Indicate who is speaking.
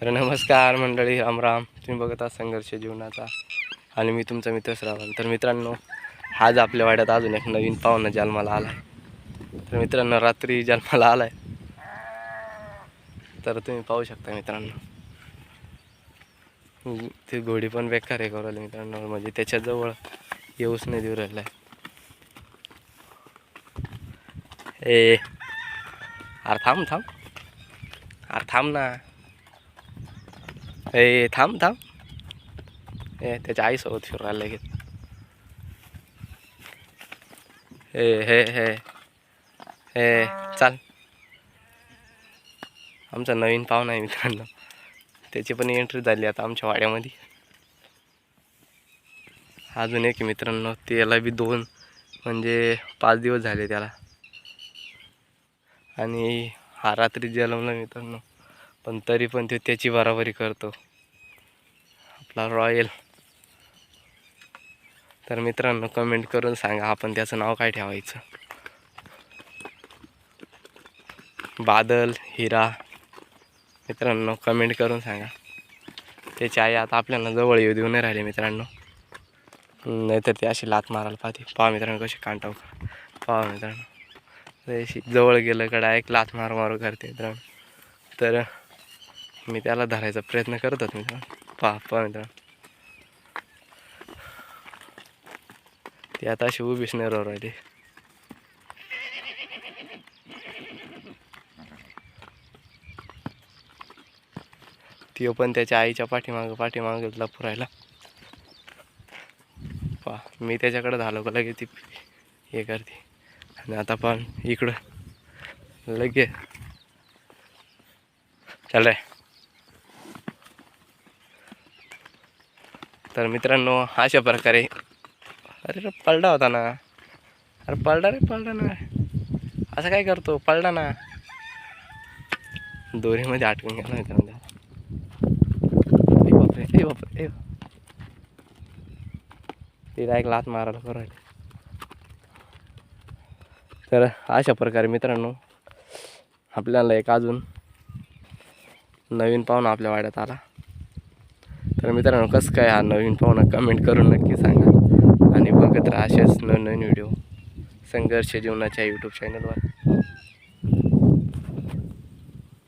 Speaker 1: तर नमस्कार मंडळी रामराम. तुम्ही बघत आहात संघर्ष जीवनाचा आणि मी तुमचा मित्र श्रावण. तर मित्रांनो आज आपल्या वाड्यात अजून एक नवीन पाहुणा जन्माला आला आहे तर मित्रांनो रात्री जन्माला आला आहे तर तुम्ही पाहू शकता मित्रांनो. ते ती घोडी पण बेकार आहे करायला मित्रांनो. म्हणजे त्याच्याजवळ येऊच नाही देऊ राहिला ए अरे थांब थांब. अरे थांब ना. ए थांब थांब ए त्याच्या आईसोबत फिरून राहिलं लगेच हे हे हे हे चाल आमचा नवीन पाहुणा आहे मित्रांनो. त्याची पण एंट्री झाली आता आमच्या वाड्यामध्ये. अजून एक मित्रांनो त्याला बी दोन. म्हणजे पाच दिवस झाले त्याला. आणि हा रात्री जन्मला मित्रांनो. पण तरी पण तो त्याची बराबरी करतो. आपला रॉयल. तर मित्रांनो कमेंट करून सांगा आपण त्याचं नाव काय ठेवायचं. बादल हिरा. मित्रांनो कमेंट करून सांगा. त्याची आई आता आपल्याला जवळ येऊ देऊ नाही राहिले मित्रांनो. नाहीतर ती अशी लात मारायला पाहते. पहा मित्रांनो कशी कांटाव पहा मित्रांनो. अशी जवळ गेलं का एक लात मार मारू करते मित्रांनो. तर मी त्याला धरायचा प्रयत्न करत होतो मित्रांनो. पहा पहा मित्रांनो. ती आता अशी उभीच नाही राहू राहिली. ती पण त्याच्या आईच्या पाठीमागं पाठीमागं लपू राहिला. पहा मी त्याच्याकडे झालो का लगेच ती हे करते. आणि आता पण इकडं लगे चल रे. तर मित्रांनो अशा प्रकारे अरे रे पलडा होता ना. अरे पलडा रे पलडा ना. असं काय करतो? पलडा ना. दोरीमध्ये आटकून गेला मित्रांनो त्याला. ए बापरे ए बापरे ए तिला एक लात मारायला करू तर अशा प्रकारे मित्रांनो आपल्याला एक अजून नवीन पाहुणा आपल्या वाड्यात आला. तर मित्रांनो कसं काय हा नवीन पाहुणा कमेंट करून नक्की सांगा. आणि बघत राहा असेच नवनवीन व्हिडिओ संघर्ष जीवनाच्या यूट्यूब चॅनलवर